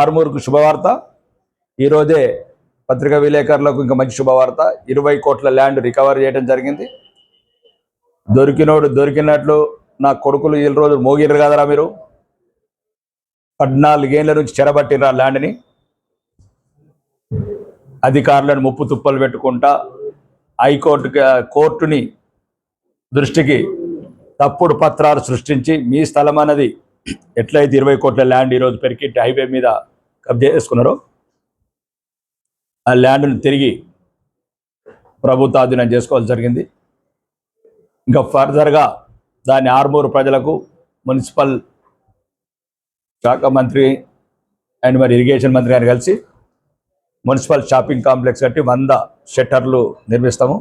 ఆర్మూర్కు శుభవార్త. ఈరోజే పత్రికా విలేకరులకు ఇంకా మంచి శుభవార్త. ఇరవై కోట్ల ల్యాండ్ రికవర్ చేయడం జరిగింది. దొరికినోడు దొరికినట్లు నా కొడుకులు ఈ రోజు మోగిర్రు కదరా మీరు? పద్నాలుగేళ్ళ నుంచి చెరబట్టిర్రు ఆ ల్యాండ్ని. అధికారులను ముప్పు తుప్పలు పెట్టుకుంటా హైకోర్టు కోర్టుని దృష్టికి తప్పుడు పత్రాలు సృష్టించి మీ స్థలం అన్నది ఎట్లయితే ఇరవై కోట్ల ల్యాండ్ ఈరోజు పెరికిట్టి హైవే మీద కబ్జా చేసుకున్నారో? ఆ ల్యాండ్ను తిరిగి ప్రభుత్వాధీనం చేసుకోవాల్సి జరిగింది. ఇంకా ఫర్దర్గా దాన్ని ఆర్మూరు ప్రజలకు మున్సిపల్ శాఖ మంత్రి అండ్ మరి ఇరిగేషన్ మంత్రి గారిని కలిసి మున్సిపల్ షాపింగ్ కాంప్లెక్స్ కట్టి వంద షట్టర్లు నిర్మిస్తాము.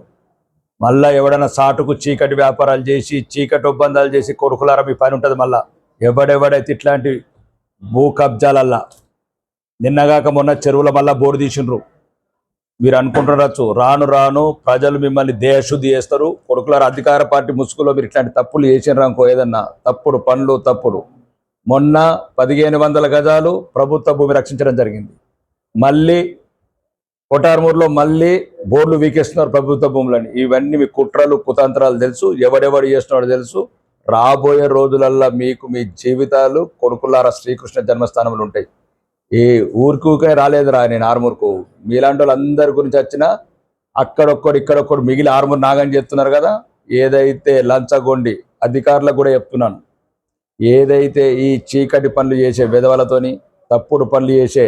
మళ్ళీ ఎవడైనా సాటుకు చీకటి వ్యాపారాలు చేసి చీకటి ఒప్పందాలు చేసి కొడుకులారా మీ పని ఉంటుంది మళ్ళీ. ఎవడెవడైతే ఇట్లాంటి భూ కబ్జాలల్లా నిన్నగాక మొన్న చెరువుల మళ్ళా బోర్డు తీసిండ్రు. మీరు అనుకుంటున్నారు రాను రాను ప్రజలు మిమ్మల్ని దేహశుద్ధి చేస్తారు. కొడుకులారు అధికార పార్టీ ముసుగులో మీరు ఇట్లాంటి తప్పులు చేసినారు అనుకో ఏదన్నా. తప్పుడు పనులు తప్పుడు. మొన్న పదిహేను వందల గజాలు ప్రభుత్వ భూమి రక్షించడం జరిగింది. మళ్ళీ కొటార్మూర్లో మళ్ళీ బోర్డులు వీకేస్తున్నారు ప్రభుత్వ భూములని. ఇవన్నీ మీ కుట్రలు కుతంత్రాలు తెలుసు. ఎవడెవడు చేస్తున్నాడో తెలుసు. రాబోయే రోజులల్లా మీకు మీ జీవితాలు కొడుకులారా శ్రీకృష్ణ జన్మస్థానంలో ఉంటాయి. ఈ ఊరికే రాలేదురా నేను ఆర్మూర్కు. మీలాంటి వాళ్ళందరి గురించి వచ్చినా అక్కడొక్కడు ఇక్కడొక్కడు మిగిలి ఆర్మూర్ నాగని చెప్తున్నారు కదా? ఏదైతే లంచగొండి అధికారులకు కూడా చెప్తున్నాను. ఏదైతే ఈ చీకటి పనులు చేసే విధవలతోని తప్పుడు పనులు చేసే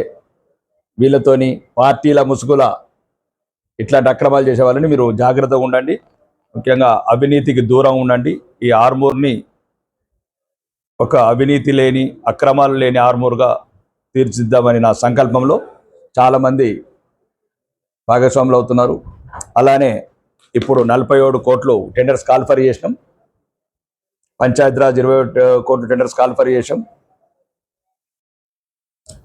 వీళ్ళతోని పార్టీల ముసుగుల ఇట్లాంటి అక్రమాలు చేసే వాళ్ళని మీరు జాగ్రత్తగా ఉండండి. ముఖ్యంగా అవినీతికి దూరం ఉండండి. ఈ ఆర్మూర్ని ఒక అవినీతి లేని అక్రమాలు లేని ఆర్మూర్గా తీర్చిద్దామని నా సంకల్పంలో చాలామంది భాగస్వాములు అవుతున్నారు. అలానే ఇప్పుడు నలభై ఏడు కోట్లు టెండర్స్ కాల్ఫర్ చేసినాం. పంచాయతీరాజ్ ఇరవై ఒకటి కోట్లు టెండర్స్ కాల్ఫర్ చేసాం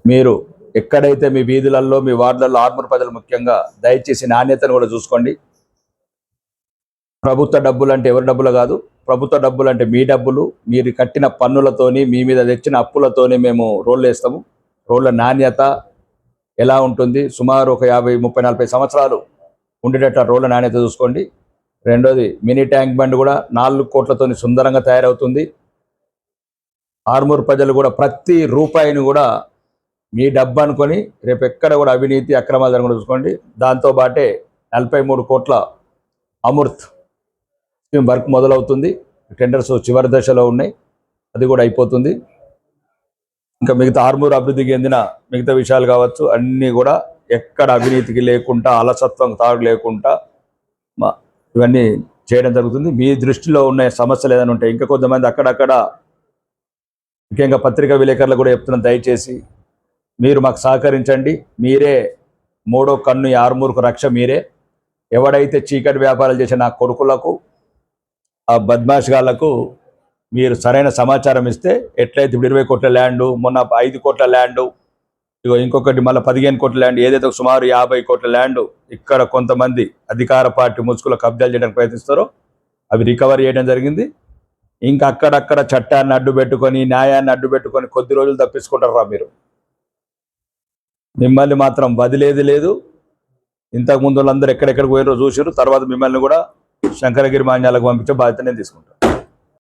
మీరు ఎక్కడైతే మీ వీధులలో మీ వార్డులలో ఆర్మూర్ ప్రజలు ముఖ్యంగా దయచేసి నాణ్యతను కూడా చూసుకోండి. ప్రభుత్వ డబ్బులు అంటే ఎవరి డబ్బులు కాదు ప్రభుత్వ డబ్బులు అంటే మీ డబ్బులు. మీరు కట్టిన పన్నులతోని మీ మీద తెచ్చిన అప్పులతోని మేము రోల్ వేస్తాము. రోడ్ల నాణ్యత ఎలా ఉంటుంది? సుమారు ఒక యాభై ముప్పై నలభై సంవత్సరాలు ఉండేటట్టు రోడ్ల నాణ్యత చూసుకోండి. రెండోది మినీ ట్యాంక్ బండ్ కూడా నాలుగు కోట్లతోని సుందరంగా తయారవుతుంది. ఆర్మూర్ ప్రజలు కూడా ప్రతి రూపాయిని కూడా మీ డబ్బు అనుకొని రేపు ఎక్కడ కూడా అవినీతి అక్రమాలు జరగకుండా చూసుకోండి. దాంతో పాటే నలభై మూడు కోట్ల అమృత్ స్కీమ్ వర్క్ మొదలవుతుంది. టెండర్స్ చివరి దశలో ఉన్నాయి. అది కూడా అయిపోతుంది. ఇంకా మిగతా ఆర్మూర్ అభివృద్ధికి చెందిన మిగతా విషయాలు కావచ్చు అన్నీ కూడా ఎక్కడ అవినీతికి లేకుండా అలసత్వం తాగు లేకుండా మా- ఇవన్నీ చేయడం జరుగుతుంది. మీ దృష్టిలో ఉన్న సమస్యలు ఏదైనా ఉంటాయి ఇంకా కొంతమంది అక్కడక్కడ ముఖ్యంగా పత్రికా విలేకరులు కూడా చెప్తున్నాను దయచేసి మీరు మాకు సహకరించండి. మీరే మూడో కన్ను ఆరుమూరుకు రక్ష మీరే. ఎవడైతే చీకటి వ్యాపారాలు చేసే నా కొడుకులకు ఆ బద్మాష్ గాళ్ళకు మీరు సరైన సమాచారం ఇస్తే ఎట్లయితే ఇప్పుడు ఇరవై కోట్ల ల్యాండు మొన్న ఐదు కోట్ల ల్యాండు ఇగో ఇంకొకటి మళ్ళీ పదిహేను కోట్ల ల్యాండ్ ఏదైతే ఒక సుమారు యాభై కోట్ల ల్యాండ్ ఇక్కడ కొంతమంది అధికార పార్టీ ముసుగులో కబ్జాలు చేయడానికి ప్రయత్నిస్తారో అవి రికవర్ చేయడం జరిగింది. ఇంకా అక్కడక్కడ చట్టాన్ని అడ్డు పెట్టుకొని న్యాయాన్ని అడ్డు పెట్టుకొని కొద్ది రోజులు తప్పించుకుంటారా మీరు? మిమ్మల్ని మాత్రం వదిలేది లేదు. ఇంతకు ముందు వాళ్ళందరూ ఎక్కడెక్కడికి పోయారో చూసారు తర్వాత మిమ్మల్ని కూడా శంకరగిరి మాన్యాలకు పంపించే బాధ్యత నేను తీసుకుంటాను.